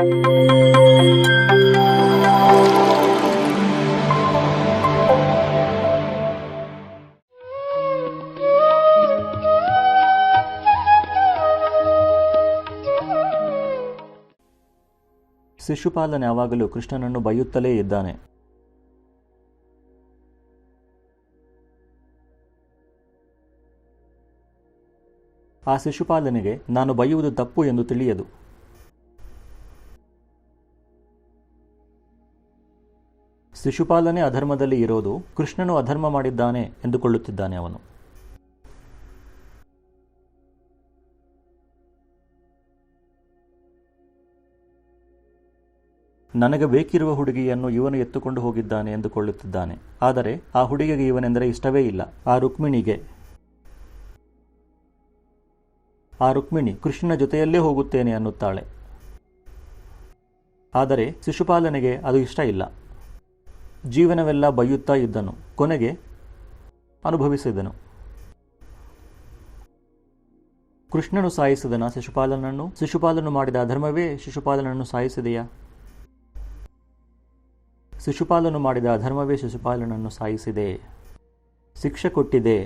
ಶಿಶುಪಾಲನ ಯಾವಾಗಲೂ ಕೃಷ್ಣನನ್ನು ಬೈಯುತ್ತಲೇ ಇದ್ದಾನೆ. ಆ ಶಿಶುಪಾಲನೆಗೆ ನಾನು ಬೈಯುವುದು ತಪ್ಪು ಎಂದು ತಿಳಿಯದು. ಶಿಶುಪಾಲನೆ ಅಧರ್ಮದಲ್ಲಿ ಇರೋದು ಕೃಷ್ಣನು ಅಧರ್ಮ ಮಾಡಿದ್ದಾನೆ ಎಂದುಕೊಳ್ಳುತ್ತಿದ್ದಾನೆ ಅವನು. ನನಗೆ ಬೇಕಿರುವ ಹುಡುಗಿಯನ್ನು ಇವನು ಎತ್ತುಕೊಂಡು ಹೋಗಿದ್ದಾನೆ ಎಂದುಕೊಳ್ಳುತ್ತಿದ್ದಾನೆ. ಆದರೆ ಆ ಹುಡುಗಿಗೆ ಇವನೆಂದರೆ ಇಷ್ಟವೇ ಇಲ್ಲ. ಆ ರುಕ್ಮಿಣಿಗೆ. ಆ ರುಕ್ಮಿಣಿ ಕೃಷ್ಣನ ಜೊತೆಯಲ್ಲೇ ಹೋಗುತ್ತೇನೆ ಅನ್ನುತ್ತಾಳೆ. ಆದರೆ ಶಿಶುಪಾಲನೆಗೆ ಅದು ಇಷ್ಟ ಇಲ್ಲ. ಜೀವನವೆಲ್ಲ ಬೈಯುತ್ತಾ ಇದ್ದನು. ಕೊನೆಗೆ ಅನುಭವಿಸಿದನು. ಕೃಷ್ಣನು ಸಾಯಿಸಿದನ. ಶಿಶುಪಾಲನನ್ನು, ಶಿಶುಪಾಲನು ಮಾಡಿದ ಅಧರ್ಮವೇ ಶಿಶುಪಾಲನನ್ನು ಸಾಯಿಸಿದೆಯಾ? ಶಿಶುಪಾಲನು ಮಾಡಿದ ಅಧರ್ಮವೇ ಶಿಶುಪಾಲನನ್ನು ಸಾಯಿಸಿದೆ. ಶಿಕ್ಷೆ ಕೊಟ್ಟಿದೆ.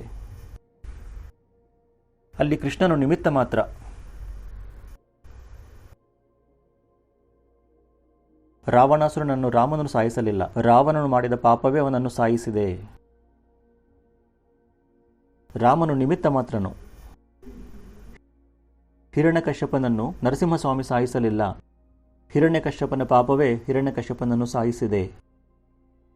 ಅಲ್ಲಿ ಕೃಷ್ಣನು ನಿಮಿತ್ತ ಮಾತ್ರ ರಾವಣಾಸುರನನ್ನು ರಾಮನನ್ನು ಸಾಯಿಸಲಿಲ್ಲ. ರಾವಣನು ಮಾಡಿದ ಪಾಪವೇ ಅವನನ್ನು ಸಾಯಿಸಿದೆ. ರಾಮನು ನಿಮಿತ್ತ ಮಾತ್ರನು. ಹಿರಣ್ಯಕಶ್ಯಪನನ್ನು ನರಸಿಂಹಸ್ವಾಮಿ ಸಾಯಿಸಲಿಲ್ಲ. ಹಿರಣ್ಯಕಶ್ಯಪನ ಪಾಪವೇ ಹಿರಣ್ಯಕಶ್ಯಪನನ್ನು ಸಾಯಿಸಿದೆ.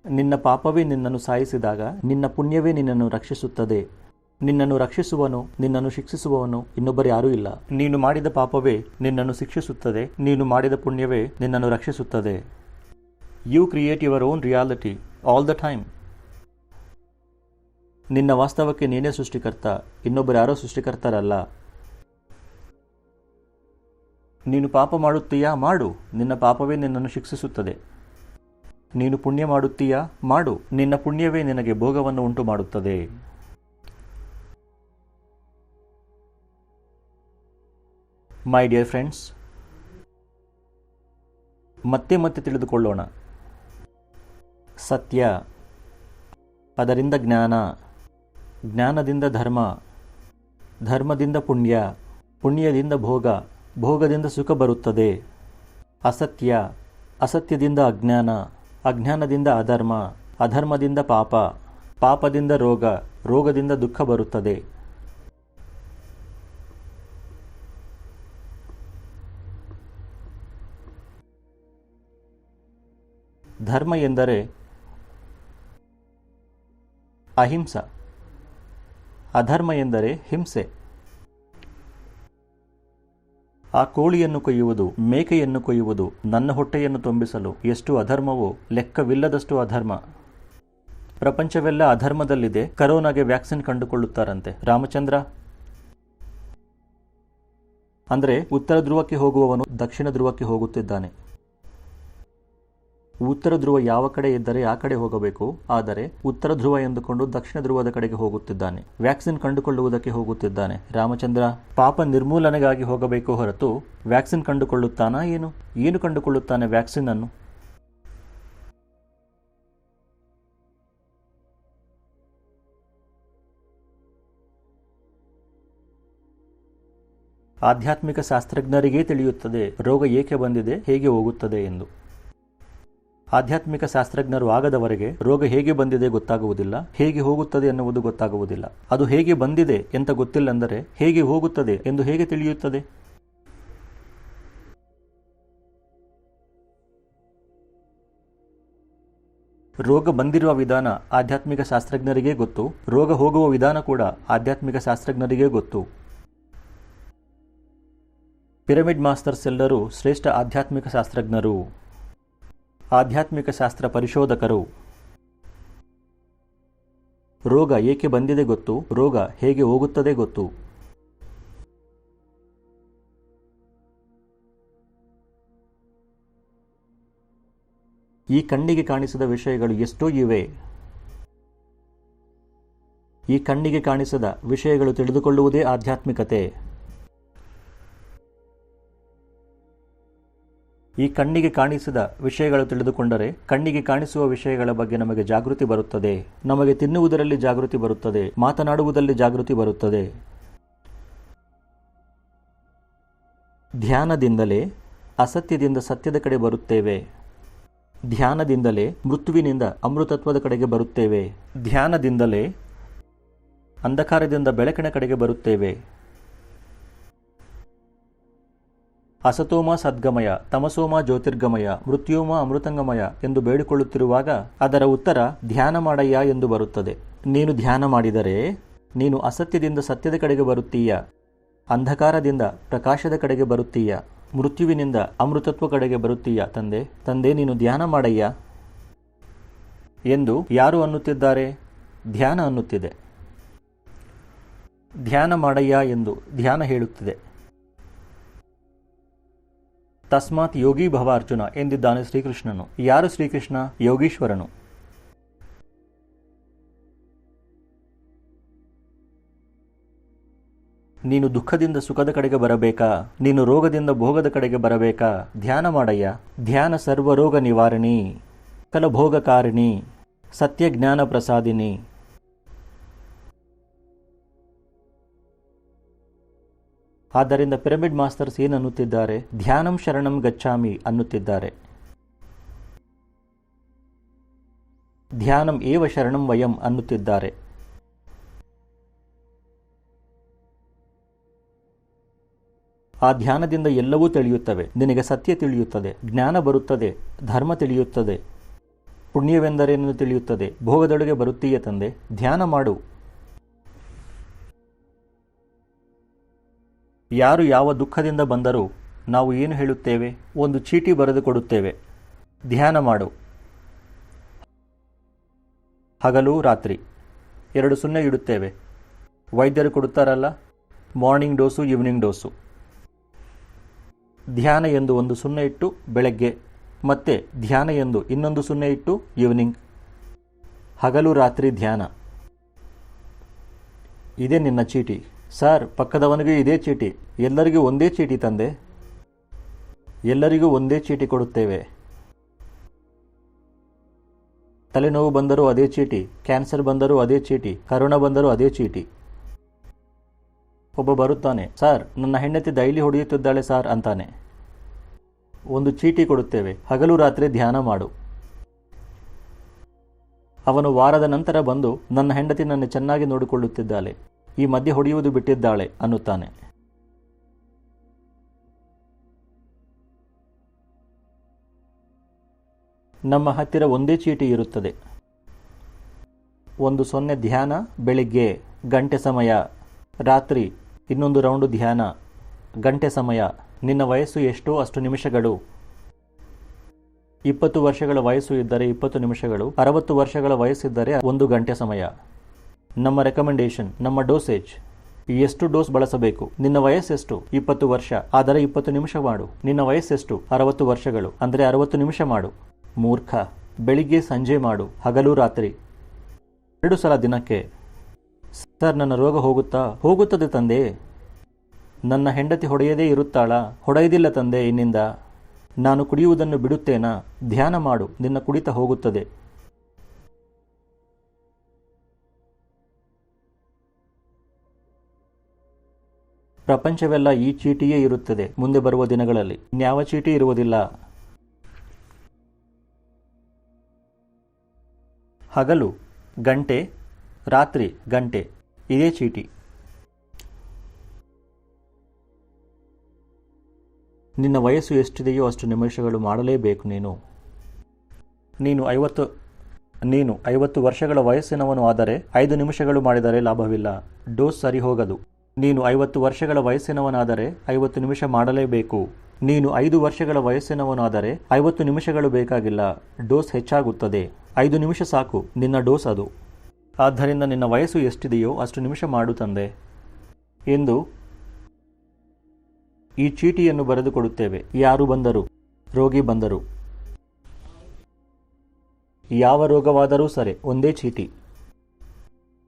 ನಿನ್ನ ಪಾಪವೇ ನಿನ್ನನ್ನು ಸಾಯಿಸಿದಾಗ ನಿನ್ನ ಪುಣ್ಯವೇ ನಿನ್ನನ್ನು ರಕ್ಷಿಸುತ್ತದೆ. ನಿನ್ನನ್ನು ರಕ್ಷಿಸುವನು ನಿನ್ನನ್ನು ಶಿಕ್ಷಿಸುವವನು ಇನ್ನೊಬ್ಬರು ಯಾರೂ ಇಲ್ಲ. ನೀನು ಮಾಡಿದ ಪಾಪವೇ ನಿನ್ನನ್ನು ಶಿಕ್ಷಿಸುತ್ತದೆ, ನೀನು ಮಾಡಿದ ಪುಣ್ಯವೇ ನಿನ್ನನ್ನು ರಕ್ಷಿಸುತ್ತದೆ. You create your own reality all the time ನಿನ್ನ ವಾಸ್ತವಕ್ಕೆ ನೀನೇ ಸೃಷ್ಟಿಕರ್ತ, ಇನ್ನೊಬ್ಬರು ಯಾರೋ ಸೃಷ್ಟಿಕರ್ತರಲ್ಲ. ನೀನು ಪಾಪ ಮಾಡುತ್ತೀಯಾ? ಮಾಡು. ನಿನ್ನ ಪಾಪವೇ ನಿನ್ನನ್ನು ಶಿಕ್ಷಿಸುತ್ತದೆ. ನೀನು ಪುಣ್ಯ ಮಾಡುತ್ತೀಯಾ? ಮಾಡು. ನಿನ್ನ ಪುಣ್ಯವೇ ನಿನಗೆ ಭೋಗವನ್ನು ಉಂಟು ಮಾಡುತ್ತದೆ ಮೈ ಡಿಯರ್ ಫ್ರೆಂಡ್ಸ್ ಮತ್ತೆ ಮತ್ತೆ ತಿಳಿದುಕೊಳ್ಳೋಣ. ಸತ್ಯ, ಅದರಿಂದ ಜ್ಞಾನ, ಜ್ಞಾನದಿಂದ ಧರ್ಮ, ಧರ್ಮದಿಂದ ಪುಣ್ಯ, ಪುಣ್ಯದಿಂದ ಭೋಗ, ಭೋಗದಿಂದ ಸುಖ ಬರುತ್ತದೆ. ಅಸತ್ಯ, ಅಸತ್ಯದಿಂದ ಅಜ್ಞಾನ, ಅಜ್ಞಾನದಿಂದ ಅಧರ್ಮ, ಅಧರ್ಮದಿಂದ ಪಾಪ, ಪಾಪದಿಂದ ರೋಗ, ರೋಗದಿಂದ ದುಃಖ ಬರುತ್ತದೆ. ಧರ್ಮ ಎಂದರೆ ಅಹಿಂಸ. ಅಧರ್ಮ ಎಂದರೆ ಹಿಂಸೆ. ಆ ಕೋಳಿಯನ್ನು ಕೊಯ್ಯುವುದು, ಮೇಕೆಯನ್ನು ಕೊಯ್ಯುವುದು, ನನ್ನ ಹೊಟ್ಟೆಯನ್ನು ತುಂಬಿಸಲು ಎಷ್ಟು ಅಧರ್ಮವೋ ಲೆಕ್ಕವಿಲ್ಲದಷ್ಟು ಅಧರ್ಮ. ಪ್ರಪಂಚವೆಲ್ಲ ಅಧರ್ಮದಲ್ಲಿದೆ, ಕರೋನಾಗೆ ವ್ಯಾಕ್ಸಿನ್ ಕಂಡುಕೊಳ್ಳುತ್ತಾರಂತೆ. ರಾಮಚಂದ್ರ? ಅಂದರೆ ಉತ್ತರ ಧ್ರುವಕ್ಕೆ ಹೋಗುವವನು ದಕ್ಷಿಣ ಧ್ರುವಕ್ಕೆ ಹೋಗುತ್ತಿದ್ದಾನೆ. ಉತ್ತರ ಧ್ರುವ ಯಾವ ಕಡೆ ಇದ್ದರೆ ಆ ಕಡೆ ಹೋಗಬೇಕು, ಆದರೆ ಉತ್ತರ ಧ್ರುವ ಎಂದುಕೊಂಡು ದಕ್ಷಿಣ ಧ್ರುವದ ಕಡೆಗೆ ಹೋಗುತ್ತಿದ್ದಾನೆ. ವ್ಯಾಕ್ಸಿನ್ ಕಂಡುಕೊಳ್ಳುವುದಕ್ಕೆ ಹೋಗುತ್ತಿದ್ದಾನೆ. ರಾಮಚಂದ್ರ, ಪಾಪ ನಿರ್ಮೂಲನೆಗಾಗಿ ಹೋಗಬೇಕು ಹೊರತು ವ್ಯಾಕ್ಸಿನ್ ಕಂಡುಕೊಳ್ಳುತ್ತಾನಾ ಏನು? ಏನು ಕಂಡುಕೊಳ್ಳುತ್ತಾನೆ ವ್ಯಾಕ್ಸಿನ್ ಅನ್ನು? ಆಧ್ಯಾತ್ಮಿಕ ಶಾಸ್ತ್ರಜ್ಞರಿಗೇ ತಿಳಿಯುತ್ತದೆ, ರೋಗ ಏಕೆ ಬಂದಿದೆ, ಹೇಗೆ ಹೋಗುತ್ತದೆ ಎಂದು. ಆಧ್ಯಾತ್ಮಿಕ ಶಾಸ್ತ್ರಜ್ಞರು ಆಗದವರೆಗೆ ರೋಗ ಹೇಗೆ ಬಂದಿದೆ ಗೊತ್ತಾಗುವುದಿಲ್ಲ. ಹೇಗೆ ಹೋಗುತ್ತದೆ ಎನ್ನುವುದು ಗೊತ್ತಾಗುವುದಿಲ್ಲ. ಅದು ಹೇಗೆ ಬಂದಿದೆ ಅಂತ ಗೊತ್ತಿಲ್ಲಂದರೆ ಹೇಗೆ ಹೋಗುತ್ತದೆ ಎಂದು ಹೇಗೆ ತಿಳಿಯುತ್ತದೆ? ರೋಗ ಬಂದಿರುವ ವಿಧಾನ ಆಧ್ಯಾತ್ಮಿಕ ಶಾಸ್ತ್ರಜ್ಞರಿಗೆ ಗೊತ್ತು. ರೋಗ ಹೋಗುವ ವಿಧಾನ ಕೂಡ ಆಧ್ಯಾತ್ಮಿಕ ಶಾಸ್ತ್ರಜ್ಞರಿಗೆ ಗೊತ್ತು. ಪಿರಮಿಡ್ ಮಾಸ್ಟರ್ಸ್ ಎಲ್ಲರೂ ಶ್ರೇಷ್ಠ ಆಧ್ಯಾತ್ಮಿಕ ಶಾಸ್ತ್ರಜ್ಞರು. ಆಧ್ಯಾತ್ಮಿಕ ಶಾಸ್ತ್ರ ಪರಿಶೋಧಕರು. ರೋಗ ಏಕೆ ಬಂದಿದೆ ಗೊತ್ತು, ರೋಗ ಹೇಗೆ ಹೋಗುತ್ತದೆ ಗೊತ್ತು. ಈ ಕಣ್ಣಿಗೆ ಕಾಣಿಸದ ವಿಷಯಗಳು ಎಷ್ಟೋ ಇವೆ. ಈ ಕಣ್ಣಿಗೆ ಕಾಣಿಸದ ವಿಷಯಗಳು ತಿಳಿದುಕೊಳ್ಳುವುದೇ ಆಧ್ಯಾತ್ಮಿಕತೆ. ಈ ಕಣ್ಣಿಗೆ ಕಾಣಿಸಿದ ವಿಷಯಗಳು ತಿಳಿದುಕೊಂಡರೆ ಕಣ್ಣಿಗೆ ಕಾಣಿಸುವ ವಿಷಯಗಳ ಬಗ್ಗೆ ನಮಗೆ ಜಾಗೃತಿ ಬರುತ್ತದೆ. ನಮಗೆ ತಿನ್ನುವುದರಲ್ಲಿ ಜಾಗೃತಿ ಬರುತ್ತದೆ. ಮಾತನಾಡುವುದರಲ್ಲಿ ಜಾಗೃತಿ ಬರುತ್ತದೆ. ಧ್ಯಾನದಿಂದಲೇ ಅಸತ್ಯದಿಂದ ಸತ್ಯದ ಕಡೆ ಬರುತ್ತೇವೆ. ಧ್ಯಾನದಿಂದಲೇ ಮೃತ್ಯುವಿನಿಂದ ಅಮೃತತ್ವದ ಕಡೆಗೆ ಬರುತ್ತೇವೆ. ಧ್ಯಾನದಿಂದಲೇ ಅಂಧಕಾರದಿಂದ ಬೆಳಕಿನ ಕಡೆಗೆ ಬರುತ್ತೇವೆ. ಅಸತೋಮ ಸದ್ಗಮಯ, ತಮಸೋಮ ಜ್ಯೋತಿರ್ಗಮಯ, ಮೃತ್ಯೋಮ ಅಮೃತಂಗಮಯ ಎಂದು ಬೇಡಿಕೊಳ್ಳುತ್ತಿರುವಾಗ ಅದರ ಉತ್ತರ ಧ್ಯಾನ ಮಾಡಯ್ಯ ಎಂದು ಬರುತ್ತದೆ. ನೀನು ಧ್ಯಾನ ಮಾಡಿದರೆ ನೀನು ಅಸತ್ಯದಿಂದ ಸತ್ಯದ ಕಡೆಗೆ ಬರುತ್ತೀಯ? ಅಂಧಕಾರದಿಂದ ಪ್ರಕಾಶದ ಕಡೆಗೆ ಬರುತ್ತೀಯ? ಮೃತ್ಯುವಿನಿಂದ ಅಮೃತತ್ವ ಕಡೆಗೆ ಬರುತ್ತೀಯ ತಂದೆ? ತಂದೆ, ನೀನು ಧ್ಯಾನ ಮಾಡಯ್ಯ? ಎಂದು ಯಾರು ಅನ್ನುತ್ತಿದ್ದಾರೆ? ಧ್ಯಾನ ಅನ್ನುತ್ತಿದೆ. ಧ್ಯಾನ ಮಾಡಯ್ಯ ಎಂದು ಧ್ಯಾನ ಹೇಳುತ್ತಿದೆ. ತಸ್ಮಾತ್ ಯೋಗಿ ಭವ ಅರ್ಜುನ ಎಂದಿದ್ದಾನೆ ಶ್ರೀಕೃಷ್ಣನು. ಯಾರು ಶ್ರೀಕೃಷ್ಣ? ಯೋಗೀಶ್ವರನು. ನೀನು ದುಃಖದಿಂದ ಸುಖದ ಕಡೆಗೆ ಬರಬೇಕಾ? ನೀನು ರೋಗದಿಂದ ಭೋಗದ ಕಡೆಗೆ ಬರಬೇಕಾ? ಧ್ಯಾನ ಮಾಡಯ್ಯ. ಧ್ಯಾನ ಸರ್ವರೋಗ ನಿವಾರಣಿ. ಕಲಭೋಗಕಾರಿಣಿ. ಸತ್ಯ ಜ್ಞಾನ ಪ್ರಸಾದಿನಿ ಆದ್ದರಿಂದ ಪಿರಮಿಡ್ ಮಾಸ್ಟರ್ಸ್ ಏನನ್ನುತ್ತಿದ್ದಾರೆ ಧ್ಯಾನಂ ಶರಣಂ ಗಚ್ಚಾಮಿ ಅನ್ನುತ್ತಿದ್ದಾರೆ. ಧ್ಯಾನಂ ಏವ ಶರಣಂ ವಯಂ ಅನ್ನುತ್ತಿದ್ದಾರೆ. ಆ ಧ್ಯಾನದಿಂದ ಎಲ್ಲವೂ ತಿಳಿಯುತ್ತವೆ. ನಿನಗೆ ಸತ್ಯ ತಿಳಿಯುತ್ತದೆ. ಜ್ಞಾನ ಬರುತ್ತದೆ. ಧರ್ಮ ತಿಳಿಯುತ್ತದೆ. ಪುಣ್ಯವೆಂದರೇನು ತಿಳಿಯುತ್ತದೆ? ಭೋಗದೊಳಗೆ ಬರುತ್ತೀಯ ತಂದೆ. ಧ್ಯಾನ ಮಾಡು. ಯಾರು ಯಾವ ದುಃಖದಿಂದ ಬಂದರೂ ನಾವು ಏನು ಹೇಳುತ್ತೇವೆ? ಒಂದು ಚೀಟಿ ಬರೆದು ಕೊಡುತ್ತೇವೆ. ಧ್ಯಾನ ಮಾಡು. ಹಗಲು, ರಾತ್ರಿ. ಎರಡು ಸೊನ್ನೆ ಇಡುತ್ತೇವೆ. ವೈದ್ಯರು ಕೊಡುತ್ತಾರಲ್ಲ? Morning dose, evening dose. ಧ್ಯಾನ ಎಂದು ಒಂದು ಸೊನ್ನೆ ಇಟ್ಟು ಬೆಳಗ್ಗೆ, ಮತ್ತೆ ಧ್ಯಾನ ಎಂದು ಇನ್ನೊಂದು ಸೊನ್ನೆ ಇಟ್ಟು ಈವ್ನಿಂಗ್. ಹಗಲು, ರಾತ್ರಿ ಧ್ಯಾನ. ಇದೇ ನಿನ್ನ ಚೀಟಿ. ಸರ್, ಪಕ್ಕದವನಿಗೆ ಇದೇ ಚೀಟಿ. ಎಲ್ಲರಿಗೂ ಒಂದೇ ಚೀಟಿ ತಂದೆ. ಎಲ್ಲರಿಗೂ ಒಂದೇ ಚೀಟಿ ಕೊಡುತ್ತೇವೆ. ತಲೆನೋವು ಬಂದರೂ ಅದೇ ಚೀಟಿ, ಕ್ಯಾನ್ಸರ್ ಬಂದರೂ ಅದೇ ಚೀಟಿ, ಕರೋನಾ ಬಂದರೂ ಅದೇ ಚೀಟಿ. ಒಬ್ಬ ಬರುತ್ತಾನೆ, ಸರ್, ನನ್ನ ಹೆಂಡತಿ ಡೈಲಿ ಹೊಡೆಯುತ್ತಿದ್ದಾಳೆ ಸರ್, ಅಂತಾನೆ. ಒಂದು ಚೀಟಿ ಕೊಡುತ್ತೇವೆ, ಹಗಲು ರಾತ್ರಿ ಧ್ಯಾನ ಮಾಡು. ಅವನು ವಾರದ ನಂತರ ಬಂದು ನನ್ನ ಹೆಂಡತಿ ನನ್ನ ಚೆನ್ನಾಗಿ ನೋಡಿಕೊಳ್ಳುತ್ತಿದ್ದಾಳೆ. ಈ ಮಧ್ಯೆ ಹೊಡೆಯುವುದು ಬಿಟ್ಟಿದ್ದಾಳೆ ಅನ್ನುತ್ತಾನೆ. ನಮ್ಮ ಹತ್ತಿರ ಒಂದೇ ಚೀಟಿ ಇರುತ್ತದೆ. ಒಂದು ಸೊನ್ನೆ ಧ್ಯಾನ, ಬೆಳಿಗ್ಗೆ ಗಂಟೆ ಸಮಯ, ರಾತ್ರಿ ಇನ್ನೊಂದು ರೌಂಡು ಧ್ಯಾನ, ಗಂಟೆ ಸಮಯ, ನಿನ್ನ ವಯಸ್ಸು ಎಷ್ಟೋ ಅಷ್ಟು ನಿಮಿಷಗಳು. ಇಪ್ಪತ್ತು ವರ್ಷಗಳ ವಯಸ್ಸು ಇದ್ದರೆ ಇಪ್ಪತ್ತು ನಿಮಿಷಗಳು, ಅರವತ್ತು ವರ್ಷಗಳ ವಯಸ್ಸಿದ್ದರೆ ಒಂದು ಗಂಟೆ ಸಮಯ. ನಮ್ಮ ರೆಕಮೆಂಡೇಶನ್ ನಮ್ಮ ಡೋಸೇಜ್ ಎಷ್ಟು ಡೋಸ್ ಬಳಸಬೇಕು? ನಿನ್ನ ವಯಸ್ಸೆಷ್ಟು ಇಪ್ಪತ್ತು ವರ್ಷ. ಆದರೆ ಇಪ್ಪತ್ತು ನಿಮಿಷ ಮಾಡು. ನಿನ್ನ ವಯಸ್ಸೆಷ್ಟು ಅರವತ್ತು ವರ್ಷಗಳು. ಅಂದರೆ ಅರವತ್ತು ನಿಮಿಷ ಮಾಡು. ಮೂರ್ಖ. ಬೆಳಿಗ್ಗೆ ಸಂಜೆ ಮಾಡು. ಹಗಲು ರಾತ್ರಿ. ಎರಡು ಸಲ ದಿನಕ್ಕೆ. ಸರ್, ನನ್ನ ರೋಗ ಹೋಗುತ್ತಾ? ಹೋಗುತ್ತದೆ ತಂದೆ. ನನ್ನ ಹೆಂಡತಿ ಹೊಡೆಯದೇ ಇರುತ್ತಾಳಾ? ಹೊಡೆಯದಿಲ್ಲ ತಂದೆ ಇನ್ನಿಂದ. ನಾನು ಕುಡಿಯುವುದನ್ನು ಬಿಡುತ್ತೇನಾ? ಧ್ಯಾನ ಮಾಡು. ನಿನ್ನ ಕುಡಿತ ಹೋಗುತ್ತದೆ. ಪ್ರಪಂಚವೆಲ್ಲ ಈ ಚೀಟಿಯೇ ಇರುತ್ತದೆ. ಮುಂದೆ ಬರುವ ದಿನಗಳಲ್ಲಿ ಇನ್ಯಾವ ಚೀಟಿ ಇರುವುದಿಲ್ಲ. ಹಗಲು, ಗಂಟೆ, ರಾತ್ರಿ, ಗಂಟೆ, ಇದೇ ಚೀಟಿ. ನಿನ್ನ ವಯಸ್ಸು ಎಷ್ಟಿದೆಯೋ ಅಷ್ಟು ನಿಮಿಷಗಳು ಮಾಡಲೇಬೇಕು ನೀನು. ನೀನು ಐವತ್ತು ನೀನು ಐವತ್ತು ವರ್ಷಗಳ ವಯಸ್ಸಿನವನು ಆದರೆ ಐದು ನಿಮಿಷಗಳು ಮಾಡಿದರೆ ಲಾಭವಿಲ್ಲ. ಡೋಸ್ ಸರಿ ಹೋಗದು ನೀನು ಐವತ್ತು ವರ್ಷಗಳ ವಯಸ್ಸಿನವನಾದರೆ ಐವತ್ತು ನಿಮಿಷ ಮಾಡಲೇಬೇಕು. ನೀನು ಐದು ವರ್ಷಗಳ ವಯಸ್ಸಿನವನಾದರೆ ಐವತ್ತು ನಿಮಿಷಗಳು ಬೇಕಾಗಿಲ್ಲ. ಡೋಸ್ ಹೆಚ್ಚಾಗುತ್ತದೆ. ಐದು ನಿಮಿಷ ಸಾಕು. ನಿನ್ನ ಡೋಸ್ ಅದು. ಆದ್ದರಿಂದ ನಿನ್ನ ವಯಸ್ಸು ಎಷ್ಟಿದೆಯೋ ಅಷ್ಟು ನಿಮಿಷ ಮಾಡು ತಂದೆ. ಎಂದು ಈ ಚೀಟಿಯನ್ನು ಬರೆದುಕೊಡುತ್ತೇವೆ. ಯಾರು ಬಂದರು? ರೋಗಿ ಬಂದರು. ಯಾವ ರೋಗವಾದರೂ ಸರಿ, ಒಂದೇ ಚೀಟಿ.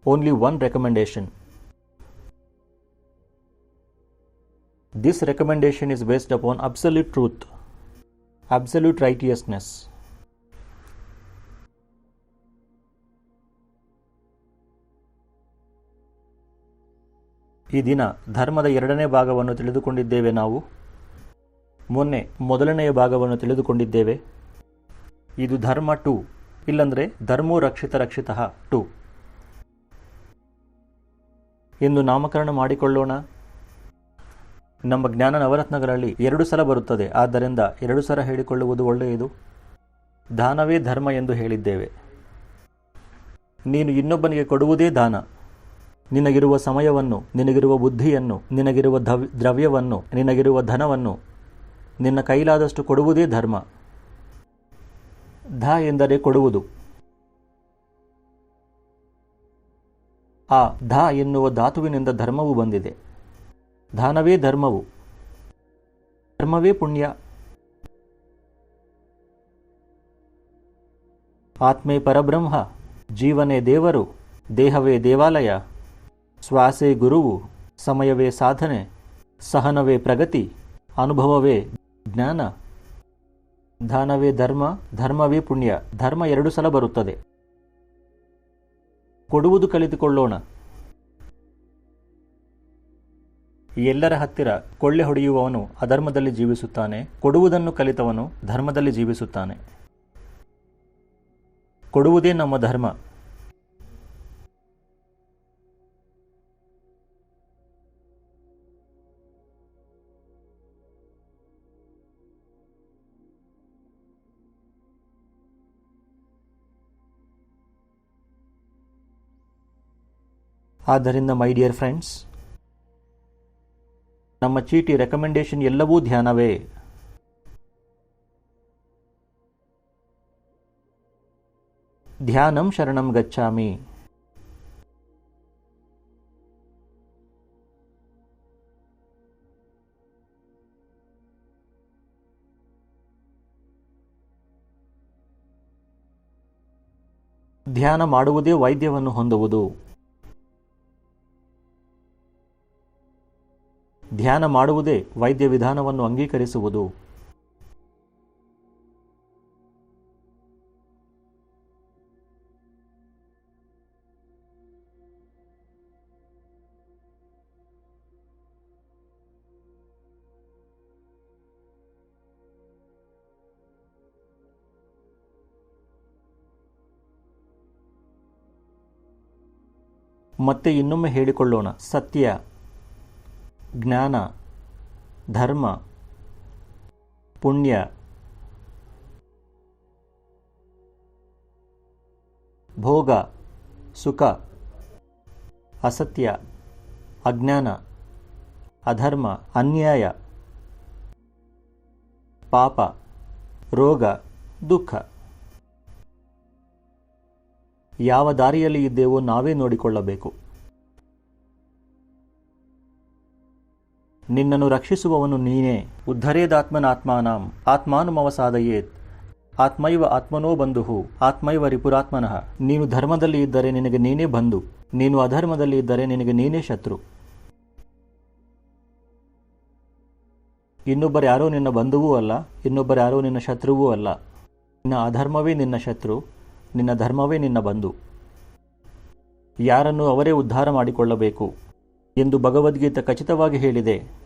Only one recommendation this recommendation is based upon absolute truth, absolute righteousness. ಈ ದಿನ ಧರ್ಮದ ಎರಡನೇ ಭಾಗವನ್ನು ತಿಳಿದುಕೊಂಡಿದ್ದೇವೆ ನಾವು. ಮೊನ್ನೆ ಮೊದಲನೆಯ ಭಾಗವನ್ನು ತಿಳಿದುಕೊಂಡಿದ್ದೇವೆ. ಇದು ಧರ್ಮ ಟು ಇಲ್ಲಂದರೆ ಧರ್ಮೋ ರಕ್ಷಿತ ರಕ್ಷಿತ ಟು. ಎಂದು ನಾಮಕರಣ ಮಾಡಿಕೊಳ್ಳೋಣ. ನಮ್ಮ ಜ್ಞಾನ ನವರತ್ನಗಳಲ್ಲಿ ಎರಡು ಸಲ ಬರುತ್ತದೆ. ಆದ್ದರಿಂದ ಎರಡು ಸಲ ಹೇಳಿಕೊಳ್ಳುವುದು ಒಳ್ಳೆಯದು. ದಾನವೇ ಧರ್ಮ ಎಂದು ಹೇಳಿದ್ದೇವೆ. ನೀನು ಇನ್ನೊಬ್ಬನಿಗೆ ಕೊಡುವುದೇ ದಾನ. ನಿನಗಿರುವ ಸಮಯವನ್ನು, ನಿನಗಿರುವ ಬುದ್ಧಿಯನ್ನು, ನಿನಗಿರುವ ದವ್ ದ್ರವ್ಯವನ್ನು, ನಿನಗಿರುವ ಧನವನ್ನು ನಿನ್ನ ಕೈಲಾದಷ್ಟು ಕೊಡುವುದೇ ಧರ್ಮ. ಧ ಎಂದರೆ ಕೊಡುವುದು. ಆ ಧ ಎನ್ನುವ ಧಾತುವಿನಿಂದ ಧರ್ಮವು ಬಂದಿದೆ. ದಾನವೇ ಧರ್ಮವು. ಧರ್ಮವೇ ಪುಣ್ಯ. ಆತ್ಮೇ ಪರಬ್ರಹ್ಮ, ಜೀವನೇ ದೇವರು, ದೇಹವೇ ದೇವಾಲಯ. ಶ್ವಾಸೇ ಗುರುವು, ಸಮಯವೇ ಸಾಧನೆ, ಸಹನವೇ ಪ್ರಗತಿ, ಅನುಭವವೇ ಜ್ಞಾನ. ದಾನವೇ ಧರ್ಮ, ಧರ್ಮವೇ ಪುಣ್ಯ. ಧರ್ಮ ಎರಡು ಸಲ ಬರುತ್ತದೆ. ಕೊಡುವುದು ಕಲಿತುಕೊಳ್ಳೋಣ. ಎಲ್ಲರ ಹತ್ತಿರ ಕೊಳ್ಳೆ ಹೊಡೆಯುವವನು ಅಧರ್ಮದಲ್ಲಿ ಜೀವಿಸುತ್ತಾನೆ, ಕೊಡುವುದನ್ನು ಕಲಿತವನು ಧರ್ಮದಲ್ಲಿ ಜೀವಿಸುತ್ತಾನೆ. ಕೊಡುವುದೇ ನಮ್ಮ ಧರ್ಮ. ಆದ್ದರಿಂದ ಮೈ ಡಿಯರ್ ಫ್ರೆಂಡ್ಸ್ ನಮ್ಮ ಚೀಟಿ ರೆಕಮೆಂಡೇಶನ್ ಎಲ್ಲವೂ ಧ್ಯಾನವೇ. ಧ್ಯಾನಂ ಶರಣಂ ಗಚ್ಚಾಮಿ ಧ್ಯಾನ ಮಾಡುವುದೇ ವೈದ್ಯವನ್ನು ಹೊಂದುವುದು. ಧ್ಯಾನ ಮಾಡುವುದೇ ವೈದ್ಯ ವಿಧಾನವನ್ನು ಅಂಗೀಕರಿಸುವುದು. ಮತ್ತೆ ಇನ್ನೊಮ್ಮೆ ಹೇಳಿಕೊಳ್ಳೋಣ ಸತ್ಯ. ಜ್ಞಾನ, ಧರ್ಮ, ಪುಣ್ಯ, ಭೋಗ, ಸುಖ, ಅಸತ್ಯ, ಅಜ್ಞಾನ, ಅಧರ್ಮ, ಅನ್ಯಾಯ, ಪಾಪ, ರೋಗ, ದುಃಖ. ಯಾವ ದಾರಿಯಲ್ಲಿ ಇದ್ದೇವೋ ನಾವೇ ನೋಡಿಕೊಳ್ಳಬೇಕು. ನಿನ್ನನ್ನು ರಕ್ಷಿಸುವವನು ನೀನೇ. ಉದ್ಧರೇದಾತ್ಮನಾತ್ಮಾನಾಂ. ಆತ್ಮಾನುಮವಸಾದಯೇತ್. ಆತ್ಮೈವ ಆತ್ಮನೋ ಬಂಧು ಆತ್ಮೈವ ರಿಪುರಾತ್ಮನಃ. ನೀನು ಧರ್ಮದಲ್ಲಿ ಇದ್ದರೆ ನಿನಗೆ ನೀನೇ ಬಂಧು. ನೀನು ಅಧರ್ಮದಲ್ಲಿ ಇದ್ದರೆ ನಿನಗೆ ನೀನೇ ಶತ್ರು. ಇನ್ನೊಬ್ಬರ್ಯಾರೋ ನಿನ್ನ ಬಂಧುವೂ ಅಲ್ಲ. ಇನ್ನೊಬ್ಬರ್ಯಾರೋ ನಿನ್ನ ಶತ್ರುವೂ ಅಲ್ಲ. ನಿನ್ನ ಅಧರ್ಮವೇ ನಿನ್ನ ಶತ್ರು. ನಿನ್ನ ಧರ್ಮವೇ ನಿನ್ನ ಬಂಧು. ಯಾರನ್ನು ಅವರೇ ಉದ್ಧಾರ ಮಾಡಿಕೊಳ್ಳಬೇಕು? ಎಂದು ಭಗವದ್ಗೀತೆ ಖಚಿತವಾಗಿ ಹೇಳಿದೆ.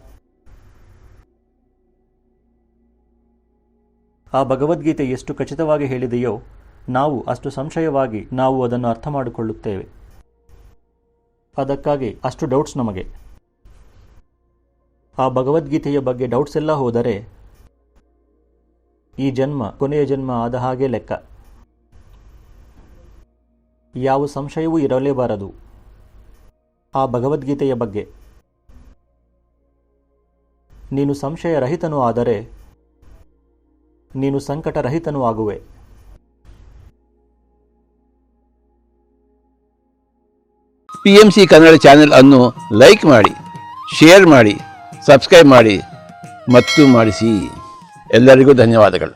ಆ ಭಗವದ್ಗೀತೆ ಎಷ್ಟು ಖಚಿತವಾಗಿ ಹೇಳಿದೆಯೋ, ನಾವು ಅಷ್ಟು ಸಂಶಯವಾಗಿ ನಾವು ಅದನ್ನು ಅರ್ಥ ಮಾಡಿಕೊಳ್ಳುತ್ತೇವೆ ಅದಕ್ಕಾಗಿ ಅಷ್ಟು ಡೌಟ್ಸ್ ನಮಗೆ. ಆ ಭಗವದ್ಗೀತೆಯ ಬಗ್ಗೆ ಡೌಟ್ಸ್ ಎಲ್ಲ ಹೋದರೆ, ಈ ಜನ್ಮ, ಕೊನೆಯ ಜನ್ಮ ಆದ ಹಾಗೆ ಲೆಕ್ಕ. ಯಾವ ಸಂಶಯವೂ ಇರಲೇಬಾರದು. ಆ ಭಗವದ್ಗೀತೆಯ ಬಗ್ಗೆ. ನೀನು ಸಂಶಯರಹಿತನೂ ಆದರೆ ನೀನು ಸಂಕಟರಹಿತನೂ ಆಗುವೆ. P M C Kannada channel ಅನ್ನು ಲೈಕ್ ಮಾಡಿ, ಶೇರ್ ಮಾಡಿ, ಸಬ್ಸ್ಕ್ರೈಬ್ ಮಾಡಿ ಮತ್ತು ಮಾಡಿಸಿ. ಎಲ್ಲರಿಗೂ ಧನ್ಯವಾದಗಳು.